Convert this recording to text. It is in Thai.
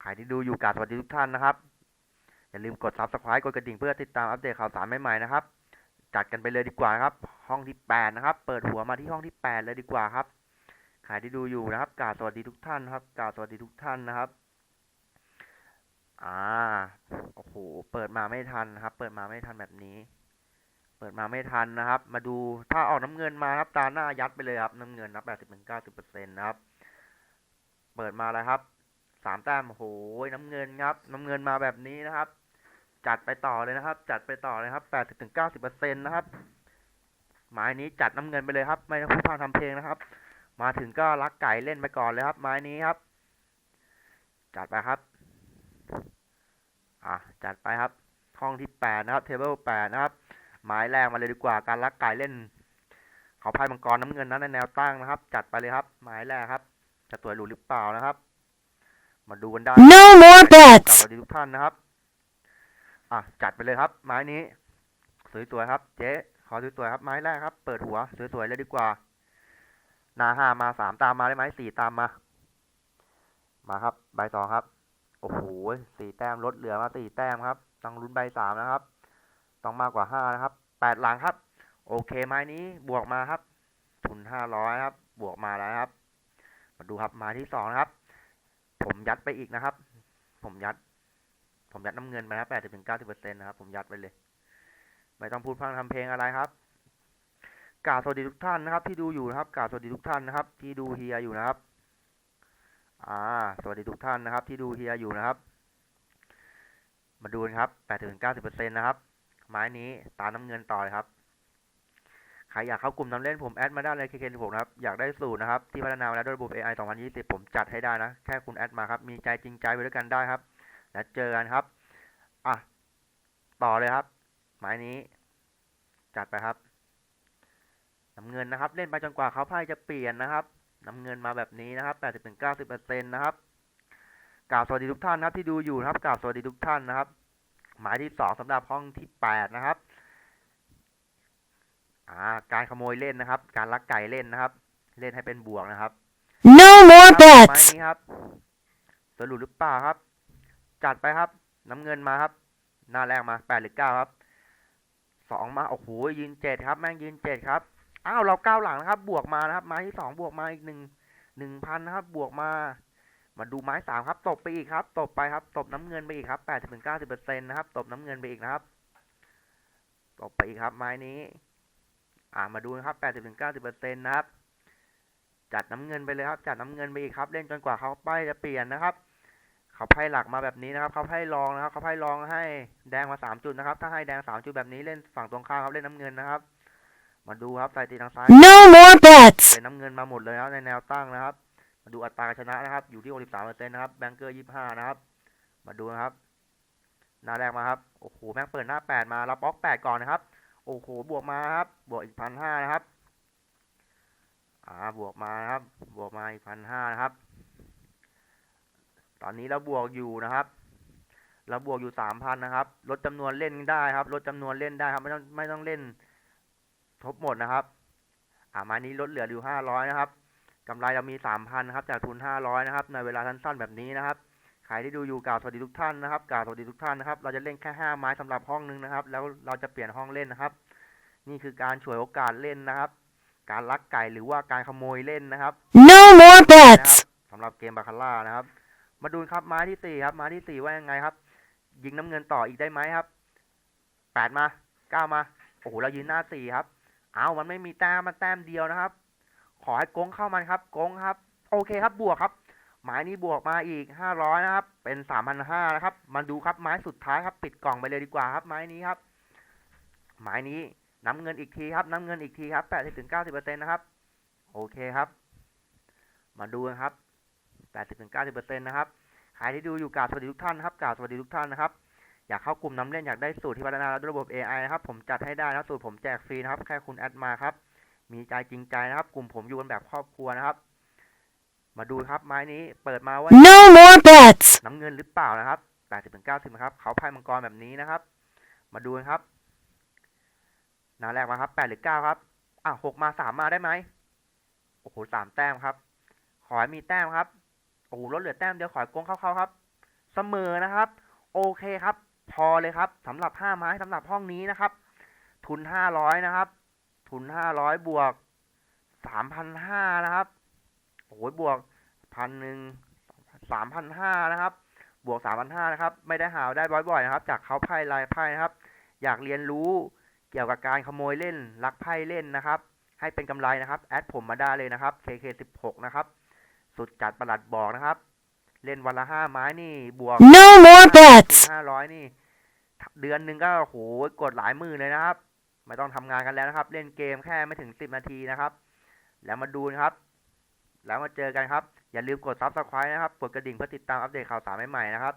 ใครที่ดูอยู่กราบสวัสดีทุกท่านนะครับ อย่าลืมกด subscribe กดกระดิ่งเพื่อติดตามอัปเดตข่าวสารใหม่ๆนะครับ จัดกันไปเลยดีกว่าครับ ห้องที่แปดนะครับ เปิดหัวมาที่ห้องที่แปดเลยดีกว่าครับ ใครที่ดูอยู่นะครับกราบสวัสดีทุกท่านครับกราบสวัสดีทุกท่านนะครับ อ่า โอ้โห เปิดมาไม่ทันนะครับ เปิดมาไม่ทันแบบนี้เปิดมาไม่ทันนะครับ มาดูถ้าออกน้ำเงินมาครับตาหน้ายัดไปเลยครับน้ำเงินนะแปดสิบถึงเก้าสิบเปอร์เซ็นต์นะครับ เปิดมาแล้วครับสามแต้มโอ้โหน้ำเงินครับ น้ำเงินมาแบบนี้นะครับ จัดไปต่อเลยนะครับ จัดไปต่อเลยครับแปดสิบถึงเก้าสิบเปอร์เซ็นต์นะครับไม้นี้จัดน้ำเงินไปเลยครับ ไม่ต้องพูดพร่ำทำเพลงนะครับ มาถึงก็รักไก่เล่นไปก่อนเลยครับ ไม้นี้ครับ จัดไปครับ อะจัดไปครับห้องที่แปดนะครับเทเบิลแปดนะครับหมายแรกมาเลยดีกว่าการรักไก่เล่น เขาพายมังกรน้ำเงินนั้นในแนวตั้งนะครับ จัดไปเลยครับหมายแรกครับ จะตัวหลุดหรือเปล่านะครับ มาดูกันได้ No more ส bets. วัสดีทุกท่านนะครับ อะจัดไปเลยครับ ไม้นี้ สวยๆครับ เจ๊ขอสวยๆครับ ไม้แรกครับ เปิดหัวสวยๆเลยดีกว่าหนาห้ามาสามตามมาได้ไหมสี่ตามมา มาครับ ใบสองครับ โอ้โหสี่แต้มลดเหลือมาสี่แต้มครับ ต้องลุ้นใบสามนะครับ ต้องมากกว่าห้านะครับแปดหลังครับ โอเคไม้นี้บวกมาครับ ทุนห้าร้อยครับ บวกมาแล้วครับมา ดูครับม้ที่สองนะครับ ผมยัดไปอีกนะครับ ผมยัด ผมยัดน้ำเงินไปนะแปดสิบถึงเก้าสิบเปอร์เซ็นต์นะครับ ผมยัดไปเลย ไม่ต้องพูดพร่ำทำเพลงอะไรครับกาสวัสดีทุกท่านนะครับ ที่ดูอยู่นะครับกาสวัสดีทุกท่านนะครับ ที่ดูเฮียอยู่นะครับ อ่า สวัสดีทุกท่านนะครับ ที่ดูเฮียอยู่นะครับ มาดูกันครับแปดถึงเก้าสิบเปอร์เซ็นต์นะครับ ไม้นี้ตามน้ำเงินต่อเลยครับ ใครอยากเข้ากลุ่มน้ำเล่นผมแอดมาได้เลย KK16 นะครับ อยากได้สูตรนะครับ ที่พัฒนามาแล้วด้วยระบบ AI 2020 ผมจัดให้ได้นะ แค่คุณแอดมาครับ มีใจจริงใจไปด้วยกันได้ครับ แล้วเจอกันครับ อะ ต่อเลยครับ หมายนี้ จัดไปครับน้ำเงินนะครับ เล่นไปจนกว่าเขาไพ่จะเปลี่ยนนะครับน้ำเงินมาแบบนี้นะครับ80-90%นะครับกล่าวสวัสดีทุกท่านนะครับที่ดูอยู่นะครับกล่าวสวัสดีทุกท่านนะครับ หมายที่สองสำหรับห้องที่แปดนะครับ อ่าการขโมยเล่นนะครับ การลักไก่เล่นนะครับ เล่นให้เป็นบวกนะครับ No more ครับไม้ bets. นี้ครับสรุปหรือเปล่าครับ จัดไปครับ น้ำเงินมาครับ หน้าแรกมาแปดหรือเก้าครับสองมาโอ้โหยืนเจ็ดครับ แม่งยืนเจ็ดครับอ้าวเราเก้าหลังนะครับ บวกมานะครับ ไม้ที่สองบวกมาอีกหนึ่งหนึ่งพันนะครับ บวกมา มาดูไม้สามครับตบไปอีกครับตบไปครับตบน้ำเงินไปอีกครับแปดถึงเก้าสิบเปอร์เซ็นต์นะครับตบน้ำเงินไปอีกนะครับตบไปอีกครับ ไม้นี้ อ่ามาดูนะครับแปดสิบถึงเก้าสิบเปอร์เซ็นต์นะครับ จัดน้ำเงินไปเลยครับ จัดน้ำเงินไปอีกครับ เล่นจนกว่าเขาป้ายจะเปลี่ยนนะครับ เขาไพ่หลักมาแบบนี้นะครับ เขาไพ่รองนะครับ เขาไพ่รองให้แดงมาสามจุดนะครับ ถ้าให้แดงสามจุดแบบนี้เล่นฝั่งตรงข้ามครับ เล่นน้ำเงินนะครับ มาดูครับสายตีทางซ้าย No more bets. เป็นน้ำเงินมาหมดเลยครับในแนวตั้งนะครับ มาดูอัตราการชนะนะครับ อยู่ที่63เปอร์เซ็นต์นะครับ แบงเกอร์25นะครับ มาดูนะครับหน้าแรกมาครับ โอ้โห แม่งเปิดหน้า 8 มา เราบล็อก 8 ก่อนนะครับ โอ้โห บวกมาครับ บวกอีกพันห้านะครับ อ่า บวกมานะครับ บวกมาอีกพันห้านะครับ ตอนนี้เราบวกอยู่นะครับ เราบวกอยู่สามพันนะครับ ลดจำนวนเล่นได้ครับ ลดจำนวนเล่นได้ครับ ไม่ต้องไม่ต้องเล่น ทบหมดนะครับ อ่ามานี้ลดเหลืออยู่ห้าร้อยนะครับกำไรเรามีสามพันครับ จากทุนห้าร้อยนะครับ ในเวลาสั้นๆแบบนี้นะครับ ใครที่ดูอยู่กล่าวสวัสดีทุกท่านนะครับกล่าวสวัสดีทุกท่านนะครับ เราจะเล่นแค่ห้าไม้สำหรับห้องนึงนะครับ แล้วเราจะเปลี่ยนห้องเล่นนะครับ นี่คือการฉวยโอกาสเล่นนะครับ การลักไก่หรือว่าการขโมยเล่นนะครับ No more นะครับ bets. สำหรับเกมบาคาร่านะครับ มาดูครับไม้ที่สี่ครับไม้ที่สี่ว่ายังไงครับ ยิงน้ำเงินต่ออีกได้ไหมครับแปดมาเก้ามาโอ้โหเรายืนหน้าสี่ครับ เอามันไม่มีแต้มมันแต้มเดียวนะครับ ขอให้โกงเข้ามันครับโกงครับ โอเคครับบวกครับ หมายนี้บวกมาอีกห้าร้อยนะครับ เป็นสามพันห้านะครับ มาดูครับไม้สุดท้ายครับ ปิดกล่องไปเลยดีกว่าครับไม้นี้ครับ หมายนี้น้ำเงินอีกทีครับน้ำเงินอีกทีครับแปดสิบถึงเก้าสิบเปอร์เซ็นต์นะครับ โอเคครับ มาดูกันครับแปดสิบถึงเก้าสิบเปอร์เซ็นต์นะครับ ใครที่ดูอยู่กราบสวัสดีทุกท่านครับกราบสวัสดีทุกท่านนะครับ อยากเข้ากลุ่มน้ำเล่นอยากได้สูตรที่พัฒนาด้วยระบบ AI นะครับ ผมจัดให้ได้นะสูตรผมแจกฟรีนะครับ แค่คุณแอดมาครับ มีใจจริงใจนะครับ กลุ่มผมอยู่กันแบบครอบครัวนะครับ มาดูครับไม้นี้เปิดมาว่า No more bets. น้ำเงินหรือเปล่านะครับแปดสิบถึงเก้าสิบนะครับเขาไพ่มังกรแบบนี้นะครับ มาดูกันครับหนาแรกมาครับแปดหรือเก้าครับอะหกมาสามมาได้ไหมโอ้โหสามแต้มครับ ขอให้มีแต้มครับโอ้โหลดเหลือแต้มเดียวขอยโกงเข้าๆครับ เสมอนะครับ โอเคครับ พอเลยครับสำหรับห้าไม้สำหรับห้องนี้นะครับ ทุนห้าร้อยนะครับ ทุนห้าร้อยบวกสามพันห้านะครับ โอ้โหบวกพันหนึ่งสามพันห้านะครับ บวกสามพันห้านะครับ ไม่ได้หาวได้บ่อยๆนะครับ จากเขาไพ่ลายไพ่นะครับ อยากเรียนรู้เกี่ยวกับการขโมยเล่นลักไพ่เล่นนะครับ ให้เป็นกำไรนะครับ แอดผมมาได้เลยนะครับ KK16 นะครับ สุดจัดประหลัดบอกนะครับ เล่นวันละห้าไม้นี่ บวก No more bets. ห้าร้อยนี่ เดือนหนึ่งก็โอ้โหกดหลายหมื่นเลยนะครับ ไม่ต้องทำงานกันแล้วนะครับ เล่นเกมแค่ไม่ถึงสิบนาทีนะครับ แล้วมาดูนะครับ แล้วมาเจอกันครับ อย่าลืมกดซับสไคร b e นะครับ กดกระดิ่งเพื่อติดตามอัปเดตข่าวสารใหม่ๆนะครับ